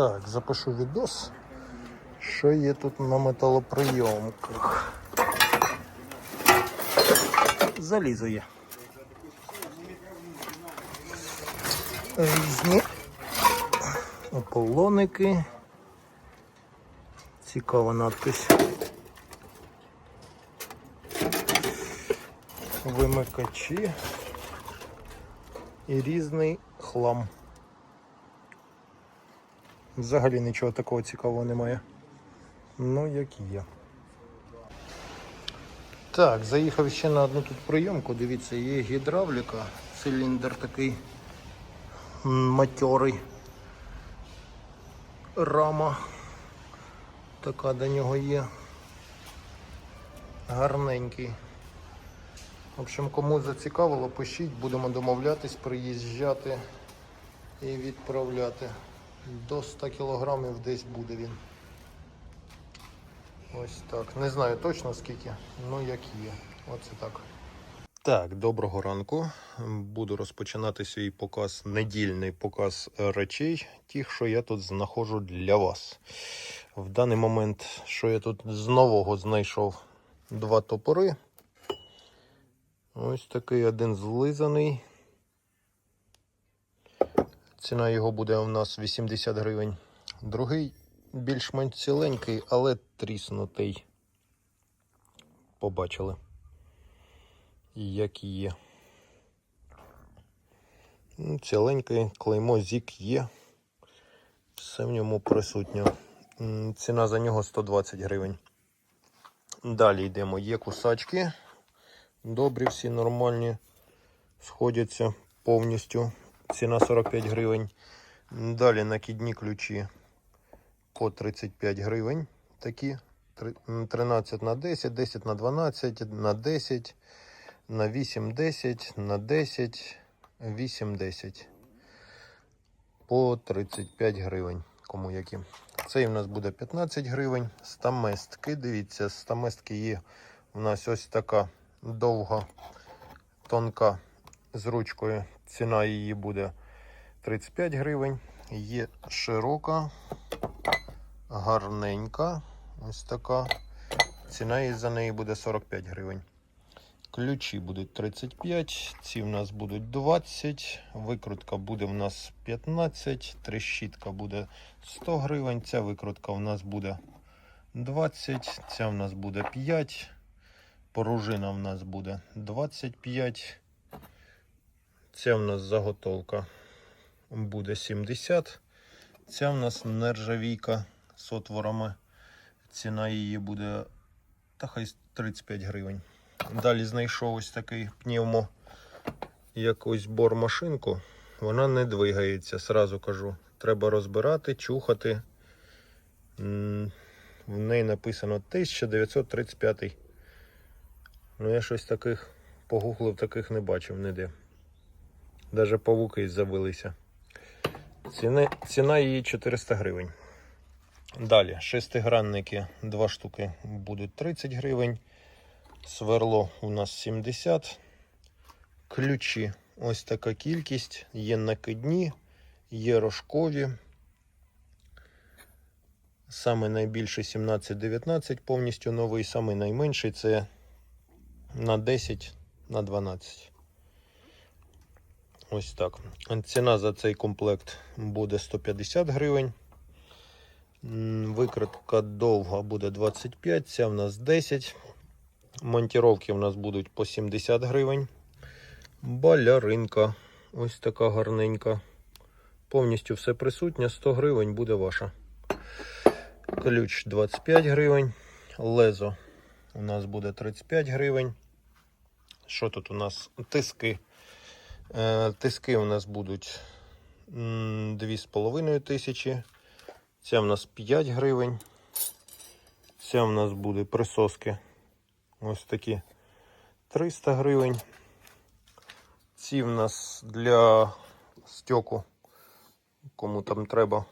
Так, запишу відос. Що є тут на металоприйомках? Залізо є. Різні ополоники. Цікава надпись. Вимикачі і різний хлам. Взагалі нічого такого цікавого немає. Ну, як є. Так, заїхав ще на одну тут прийомку. Дивіться, є гідравліка, циліндр такий матьорий. Рама. Така до нього є. Гарненький. В общем, кому зацікавило, пишіть, будемо домовлятись, приїжджати і відправляти. До 100 кілограмів десь буде він. Ось так. Не знаю точно скільки, ну як є. Оце так. Так, доброго ранку. Буду розпочинати свій показ, недільний показ речей, тих, що я тут знаходжу для вас. В даний момент, що я тут з нового знайшов два топори. Ось такий один злизаний. Ціна його буде у нас 80 гривень. Другий більш-менш ціленький, але тріснутий. Побачили, як є. Ну, Ціленький клеймо зік є. Все в ньому присутньо. Ціна за нього 120 гривень. Далі йдемо. Є кусачки. Добрі, всі нормальні. Сходяться повністю. Ціна 45 гривень. Далі накидні ключі по 35 гривень. Такі. 13 на 10, 10 на 12, на 10, на 8, 10, на 10, 8, 10. По 35 гривень. Кому які. Цей у нас буде 15 гривень. Стаместки. Дивіться, стаместки є. У нас ось така довга, тонка з ручкою. Ціна її буде 35 гривень. Є широка, гарненька. Ось така. Ціна її за неї буде 45 гривень. Ключі будуть 35, ці в нас будуть 20, викрутка буде в нас 15, трещітка буде 100 гривень, ця викрутка в нас буде 20, ця в нас буде 5, Пружина в нас буде 25. Ця в нас заготовка буде 70. Ця в нас нержавійка з отворами. Ціна її буде та хай 35 гривень. Далі знайшов ось такий пневмо якусь бормашинку. Вона не двигається, сразу кажу. Треба розбирати, чухати. В неї написано 1935. Ну, я щось таких погуглив, таких не бачив ніде. Даже павуки завелися. Ціни, ціна її 400 гривень. Далі, шестигранники, два штуки будуть 30 гривень. Сверло у нас 70. Ключі ось така кількість. Є накидні, є рожкові. Саме найбільший 17-19 повністю новий, саме найменший це на 10 на 12. Ось так. Ціна за цей комплект буде 150 гривень. Викритка довга буде 25, ця в нас 10. Монтіровки в нас будуть по 70 гривень. Баляринка. Ось така гарненька. Повністю все присутнє. 100 гривень буде ваша. Ключ 25 гривень. Лезо у нас буде 35 гривень. Що тут у нас? Тиски. Е, Тиски у нас будуть м, 2,5 тисячі. Ця в нас 5 гривень. Ця в нас буде присоски. Ось такі 300 гривень. Ці в нас для стьоку, кому там треба.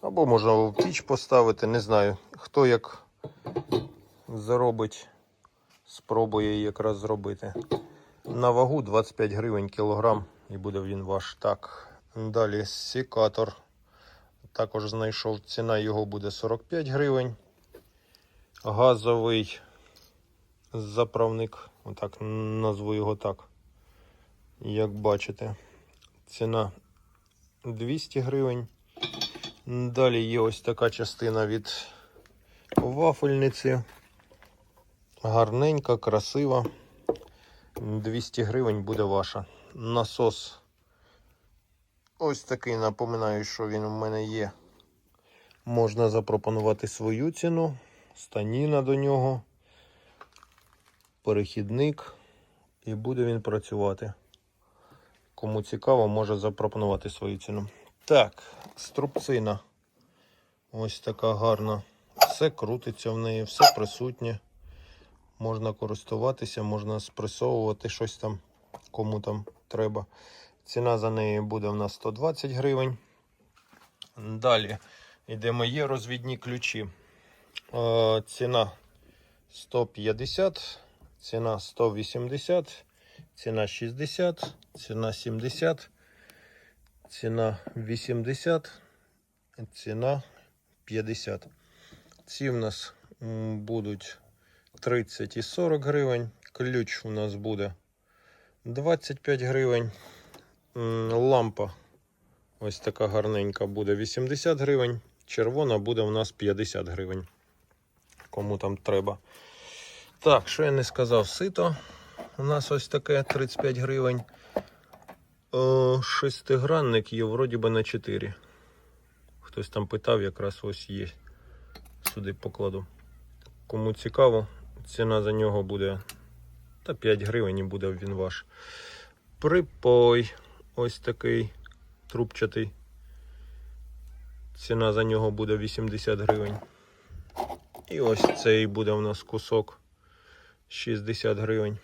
Або можна в піч поставити, не знаю. Хто як заробить, спробує якраз зробити. На вагу 25 гривень кілограм і буде він ваш. Так. Далі секатор. також знайшов. Ціна його буде 45 гривень. Газовий заправник, отак назву його так. Як бачите, ціна 200 гривень. Далі є ось така частина від вафельниці. Гарненька, красива. 200 гривень буде ваша. Насос. Ось такий, напоминаю, що він у мене є. Можна запропонувати свою ціну, станіна до нього, перехідник, і буде він працювати. Кому цікаво, може запропонувати свою ціну. Так, струбцина. Ось така гарна. Все крутиться в неї, все присутнє. Можна користуватися, можна спресовувати щось там, кому там треба. Ціна за неї буде в нас 120 гривень. Далі йдемо є розвідні ключі. Е, ціна 150, ціна 180, ціна 60, ціна 70, ціна 80, ціна 50. Ці в нас будуть 30 і 40 гривень. Ключ у нас буде 25 гривень. Лампа ось така гарненька буде 80 гривень. Червона буде у нас 50 гривень. Кому там треба. Так, що я не сказав, сито. У нас ось таке 35 гривень. О, шестигранник є вроді би на 4. Хтось там питав, якраз ось є. Сюди покладу. Кому цікаво, ціна за нього буде та 5 гривень буде він ваш. Припой ось такий трубчатий. Ціна за нього буде 80 гривень. І ось цей буде у нас кусок 60 гривень.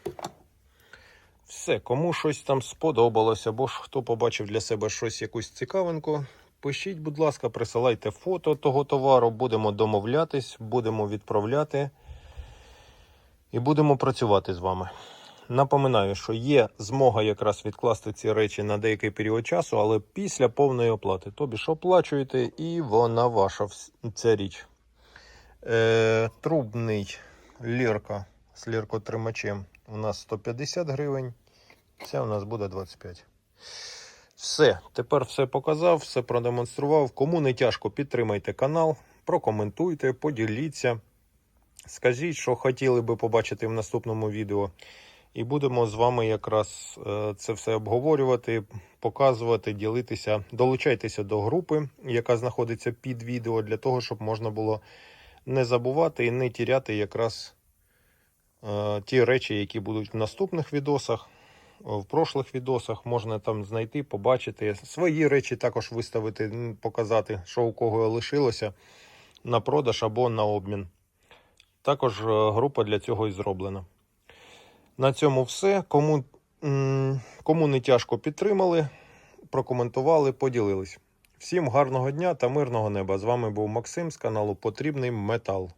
Все, кому щось там сподобалось, або ж хто побачив для себе щось якусь цікавинку, пишіть, будь ласка, присилайте фото того товару, будемо домовлятись, будемо відправляти і будемо працювати з вами. Напоминаю, що є змога якраз відкласти ці речі на деякий період часу, але після повної оплати. Тобі ж оплачуєте, і вона ваша ця річ. Е, трубний лірка з ліркотримачем у нас 150 гривень. Це у нас буде 25. Все, тепер все показав, все продемонстрував. Кому не тяжко, підтримайте канал, прокоментуйте, поділіться. Скажіть, що хотіли би побачити в наступному відео. І будемо з вами якраз е, це все обговорювати, показувати, ділитися. Долучайтеся до групи, яка знаходиться під відео, для того, щоб можна було не забувати і не тіряти якраз е, ті речі, які будуть в наступних відосах. В прошлих відосах можна там знайти, побачити свої речі, також виставити, показати, що у кого лишилося на продаж або на обмін. Також е, група для цього і зроблена. На цьому все. Кому, кому не тяжко підтримали, прокоментували, поділились. Всім гарного дня та мирного неба. З вами був Максим з каналу Потрібний Метал.